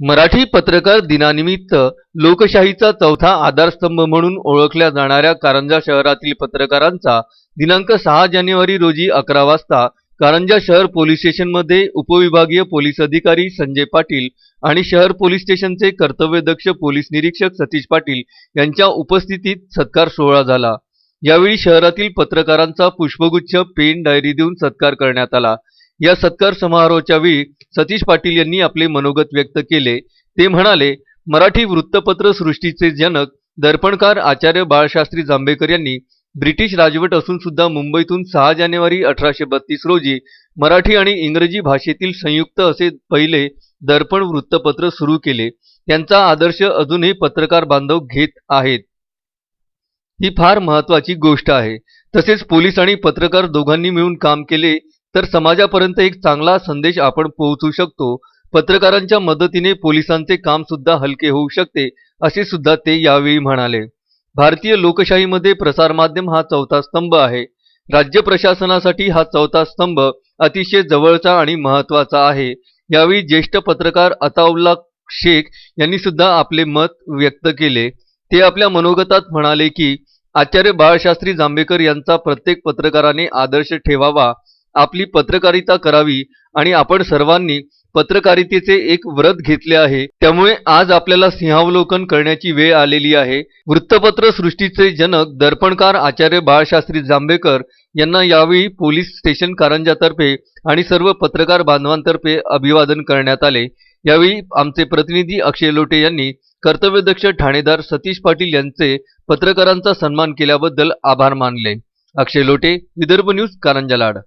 मराठी पत्रकार दिनानिमित्त लोकशाहीचा चौथा आधारस्तंभ म्हणून ओळखल्या जाणाऱ्या कारंजा शहरातील पत्रकारांचा दिनांक सहा जानेवारी रोजी अकरा वाजता कारंजा शहर पोलीस स्टेशनमध्ये उपविभागीय पोलीस अधिकारी संजय पाटील आणि शहर पोलीस स्टेशनचे कर्तव्यदक्ष पोलीस निरीक्षक सतीश पाटील यांच्या उपस्थितीत सत्कार सोहळा झाला. यावेळी शहरातील पत्रकारांचा पुष्पगुच्छ पेन डायरी देऊन सत्कार करण्यात आला. या सत्कार समारोहाच्या वेळी सतीश पाटील यांनी आपले मनोगत व्यक्त केले. ते म्हणाले मराठी वृत्तपत्र सृष्टीचे जनक दर्पणकार आचार्य बाळशास्त्री जांभेकर यांनी ब्रिटिश राजवट असून सुद्धा मुंबईतून सहा जानेवारी अठराशे बत्तीस रोजी मराठी आणि इंग्रजी भाषेतील संयुक्त असे पहिले दर्पण वृत्तपत्र सुरू केले. त्यांचा आदर्श अजूनही पत्रकार बांधव घेत आहेत. ही फार महत्वाची गोष्ट आहे. तसेच पोलीस आणि पत्रकार दोघांनी मिळून काम केले तर समाजापर्यंत एक चांगला संदेश आपण पोहोचू शकतो. पत्रकारांच्या मदतीने पोलिसांचे काम सुद्धा हलके होऊ शकते असे सुद्धा ते यावेळी म्हणाले. भारतीय लोकशाहीमध्ये प्रसारमाध्यम हा चौथा स्तंभ आहे. राज्य प्रशासनासाठी हा चौथा स्तंभ अतिशय जवळचा आणि महत्त्वाचा आहे. यावेळी ज्येष्ठ पत्रकार अताउल्ला शेख यांनी सुद्धा आपले मत व्यक्त केले. ते आपल्या मनोगतात म्हणाले की आचार्य बाळशास्त्री जांभेकर यांचा प्रत्येक पत्रकाराने आदर्श ठेवावा आपली पत्रकारिता करावी आणि आपण सर्वांनी पत्रकारितेचे एक व्रत घेतले आहे. त्यामुळे आज आपल्याला सिंहावलोकन करण्याची वेळ आलेली आहे. वृत्तपत्र सृष्टीचे जनक दर्पणकार आचार्य बाळशास्त्री जांभेकर यांना यावेळी पोलीस स्टेशन कारंजातर्फे आणि सर्व पत्रकार बांधवांतर्फे अभिवादन करण्यात आले. यावेळी आमचे प्रतिनिधी अक्षय लोटे यांनी कर्तव्यदक्ष ठाणेदार सतीश पाटील यांचे पत्रकारांचा सन्मान केल्याबद्दल आभार मानले. अक्षय लोटे विदर्भ न्यूज कारंजा लाड